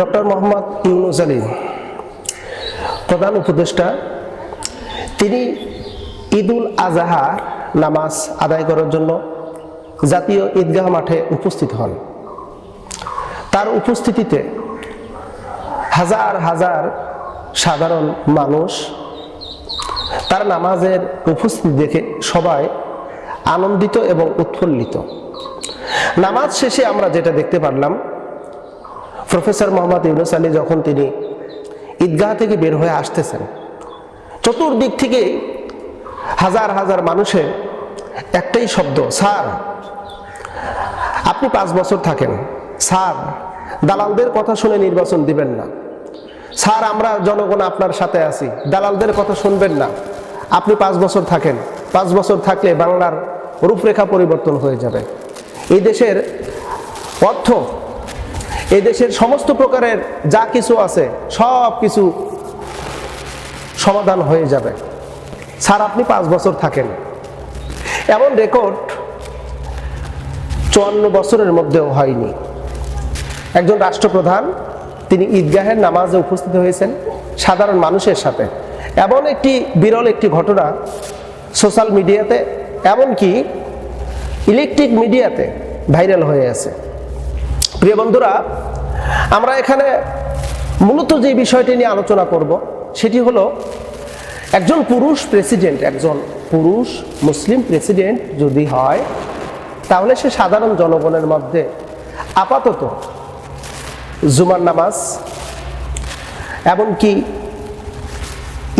Doctor Mohammad Yunus Ali, প্রধান উপদেষ্টা, তিনি ঈদুল আজহার নামাজ আদায় করার জন্য জাতীয় ঈদগাহ মাঠে উপস্থিত হন। তার উপস্থিতিতে হাজার হাজার সাধারণ মানুষ তার নামাজের উপস্থিতি দেখে সবাই আনন্দিত এবং উৎফুল্লিত। নামাজ শেষে আমরা যেটা দেখতে পারলাম প্রফেসর মোহাম্মদ ইউনুস আলী যখন তিনি ঈদগাহ থেকে বের হয়ে আসতেছেন, চতুর্দিক থেকে হাজার হাজার মানুষের একটাই শব্দ, স্যার, আপনি পাঁচ বছর থাকেন, স্যার, দালালদের কথা শুনে নির্বাচন দিবেন না। স্যার, আমরা জনগণ আপনার সাথে আছি, দালালদের কথা শুনবেন না। আপনি পাঁচ বছর থাকেন, পাঁচ বছর থাকলে বাংলার রূপরেখা পরিবর্তন হয়ে যাবে। এই দেশের অর্থ এই দেশের সমস্ত প্রকারের যা কিছু আছে, সব কিছু সমাধান হয়ে যাবে। স্যার, আপনি পাঁচ বছর থাকেন। এমন রেকর্ড চুয়ান্ন বছরের মধ্যেও হয়নি। একজন রাষ্ট্রপ্রধান, তিনি ঈদগাহের নামাজে উপস্থিত হয়েছেন সাধারণ মানুষের সাথে। এমন একটি বিরল একটি ঘটনা সোশ্যাল মিডিয়াতে, এমনকি ইলেকট্রিক মিডিয়াতে ভাইরাল হয়ে আছে। প্রিয় বন্ধুরা, আমরা এখানে মূলত যে বিষয়টি নিয়ে আলোচনা করব, সেটি হলো একজন পুরুষ প্রেসিডেন্ট, একজন পুরুষ মুসলিম প্রেসিডেন্ট যদি হয়, তাহলে সে সাধারণ জনগণের মধ্যে আপাতত জুমার নামাজ এমনকি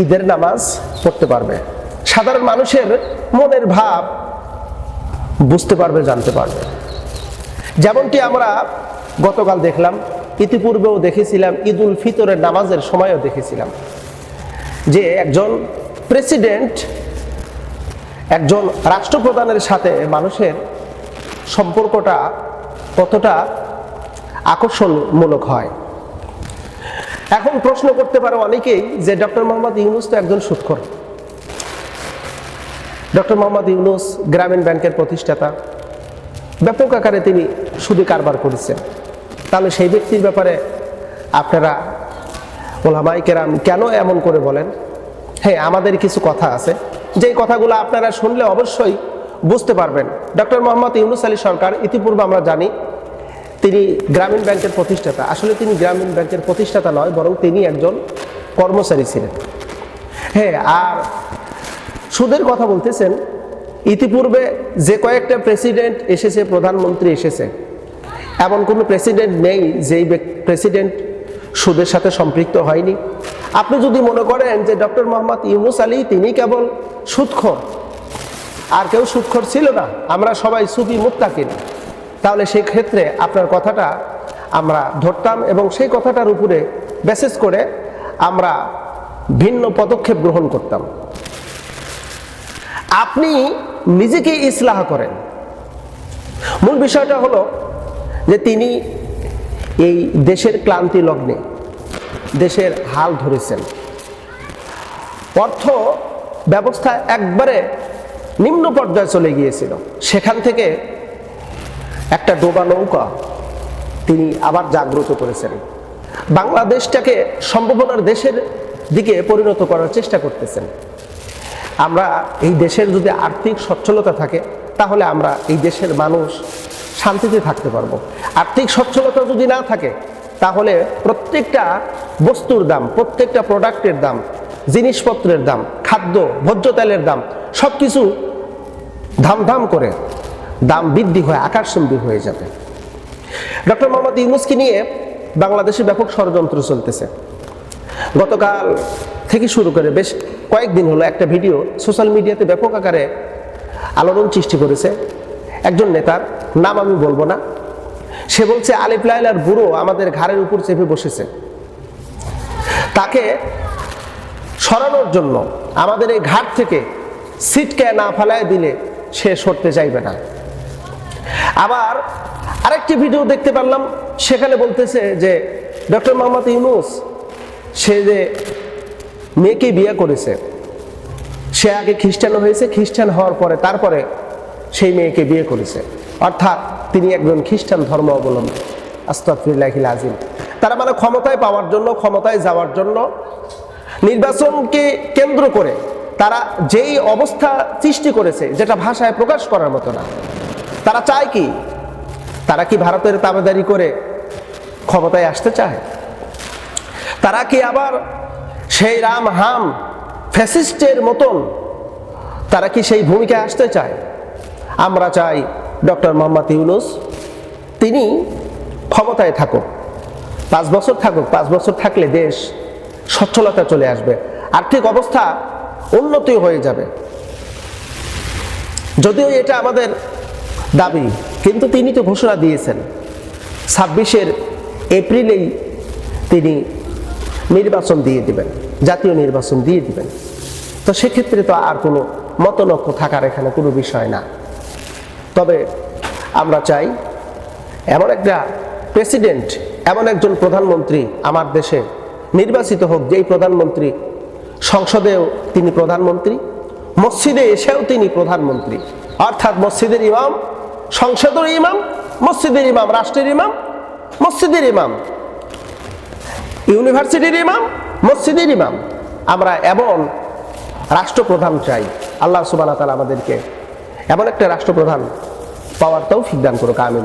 ঈদের নামাজ পড়তে পারবে। সাধারণ মানুষের মনের ভাব বুঝতে পারবে, জানতে পারবে। যেমনটি আমরা গতকাল দেখলাম, ইতিপূর্বেও দেখেছিলাম ঈদ উল ফিতরের নামাজের সময়ও দেখেছিলাম যে একজন প্রেসিডেন্ট, একজন রাষ্ট্রপ্রধানের সাথে মানুষের সম্পর্কটা কতটা আকর্ষণমূলক হয়। এখন প্রশ্ন করতে পারে অনেকেই যে ডক্টর মোহাম্মদ ইউনুস তো একজন সুৎখর। ডক্টর মোহাম্মদ ইউনুস গ্রামীণ ব্যাংকের প্রতিষ্ঠাতা। ব্যাপক আকারে তিনি সুদে কারবার করেছেন। তাহলে সেই ব্যক্তির ব্যাপারে আপনারা ওলামাই কেরাম কেন এমন করে বলেন? হ্যাঁ আমাদের কিছু কথা আছে। যেই কথাগুলো আপনারা শুনলে অবশ্যই বুঝতে পারবেন। ডক্টর মোহাম্মদ ইউনুস আলী সরকার ইতিপূর্বে আমরা জানি, তিনি গ্রামীণ ব্যাংকের প্রতিষ্ঠাতা। আসলে তিনি গ্রামীণ ব্যাংকের প্রতিষ্ঠাতা নয়, বরং তিনি একজন কর্মচারী ছিলেন। হ্যাঁ আর সুদের কথা বলতেছেন ইতিপূর্বে যে কয়েকটা প্রেসিডেন্ট এসেছে, প্রধানমন্ত্রী এসেছে, এমন কোনো প্রেসিডেন্ট নেই যেই প্রেসিডেন্ট সুদের সাথে সম্পৃক্ত হয়নি। আপনি যদি মনে করেন যে ডক্টর মোহাম্মদ ইউনুস আলী, তিনি কেবল সুদখোর, আর কেউ সুদখোর ছিল না, আমরা সবাই সুফি মুক্তাকিন তাহলে সেই ক্ষেত্রে আপনার কথাটা আমরা ধরতাম এবং সেই কথাটার উপরে বেসেস করে আমরা ভিন্ন পদক্ষেপ গ্রহণ করতাম। আপনি নিজেকে ইসলাহ করেন। মূল বিষয়টা হলো যে তিনি এই দেশের ক্লান্তি লগ্নে দেশের হাল ধরেছেন। অর্থ ব্যবস্থা একবারে নিম্ন পর্যায়ে চলে গিয়েছিল। সেখান থেকে একটা ডোবা নৌকা তিনি আবার জাগ্রত করেছেন। বাংলাদেশটাকে সম্ভাবনার দেশের দিকে পরিণত করার চেষ্টা করতেছেন। আমরা এই দেশের যদি আর্থিক সচ্ছলতা থাকে, তাহলে আমরা এই দেশের মানুষ শান্তিতে থাকতে পারব। আর্থিক সচ্ছলতা যদি না থাকে, তাহলে প্রত্যেকটা বস্তুর দাম, প্রত্যেকটা প্রোডাক্টের দাম, জিনিসপত্রের দাম, খাদ্য, ভোজ্য তেলের দাম সব কিছু ধাম ধাম করে দাম বৃদ্ধি হয়ে, আকাশচুম্বী হয়ে যাবে। ডক্টর মোহাম্মদ ইউনুসকে নিয়ে বাংলাদেশে ব্যাপক ষড়যন্ত্র চলতেছে। গতকাল থেকে শুরু করে বেশ কয়েকদিন হলো একটা ভিডিও সোশ্যাল মিডিয়াতে ব্যাপক আকারে আলোড়ন সৃষ্টি করেছে। একজন নেতার নাম আমি বলব না। সে বলছে, আলিফ লাইলার বুড়ো আমাদের ঘাড়ের উপর চেপে বসেছে। তাকে সরানোর জন্য আমাদের এই ঘাট থেকে সিটকে না ফেলায় দিলে সে সরতে চাইবে না। আবার আরেকটি ভিডিও দেখতে পারলাম, সেখানে বলতেছে যে, ডক্টর মোহাম্মদ ইউনুস সে যে মেয়েকে বিয়ে করেছে, সে আগে খ্রিস্টান হয়েছে, খ্রিস্টান হওয়ার পরে, তারপরে সেই মেয়েকে বিয়ে করেছে। অর্থাৎ তিনি একজন খ্রিস্টান ধর্ম অবলম্বী। আস্তাফিল্লাহিল আজিম তারা মানে ক্ষমতায় পাওয়ার জন্য, ক্ষমতায় যাওয়ার জন্য নির্বাচনকে কেন্দ্র করে তারা যেই অবস্থা সৃষ্টি করেছে, যেটা ভাষায় প্রকাশ করার মতো না। তারা চায় কি? তারা কি ভারতের তাবেদারি করে ক্ষমতায় আসতে চায়? তারা কি আবার সেই রাম হাম ফ্যাসিস্টের মতন? তারা কি সেই ভূমিকায় আসতে চায়? আমরা চাই ডক্টর মোহাম্মদ ইউনুস, তিনি ক্ষমতায় থাকুক, পাঁচ বছর থাকুক, পাঁচ বছর থাকলে দেশ সচ্ছলতা চলে আসবে, আর্থিক অবস্থা উন্নতি হয়ে যাবে। যদিও এটা আমাদের দাবি, কিন্তু তিনি তো ঘোষণা দিয়েছেন। ছাব্বিশের এপ্রিলেই তিনি নির্বাচন দিয়ে দিবেন, জাতীয় নির্বাচন দিয়ে দিবেন। তো সেক্ষেত্রে তো আর কোনো মতনক্য থাকার এখানে কোনো বিষয় না। তবে আমরা চাই, এমন একটা প্রেসিডেন্ট, এমন একজন প্রধানমন্ত্রী আমার দেশে নির্বাচিত হোক, যেই প্রধানমন্ত্রী সংসদেও তিনি প্রধানমন্ত্রী, মসজিদে এসেও তিনি প্রধানমন্ত্রী। অর্থাৎ মসজিদের ইমাম, সংসদের ইমাম, মসজিদের ইমাম, রাষ্ট্রের ইমাম, মসজিদের ইমাম। ইউনিভার্সিটির ইমাম, মসজিদের ইমাম। আমরা এমন রাষ্ট্রপ্রধান চাই। আল্লাহ সুবাহ তালা আমাদেরকে এমন একটা রাষ্ট্রপ্রধান পাওয়ার তৌফিক দান করুক, আমিন।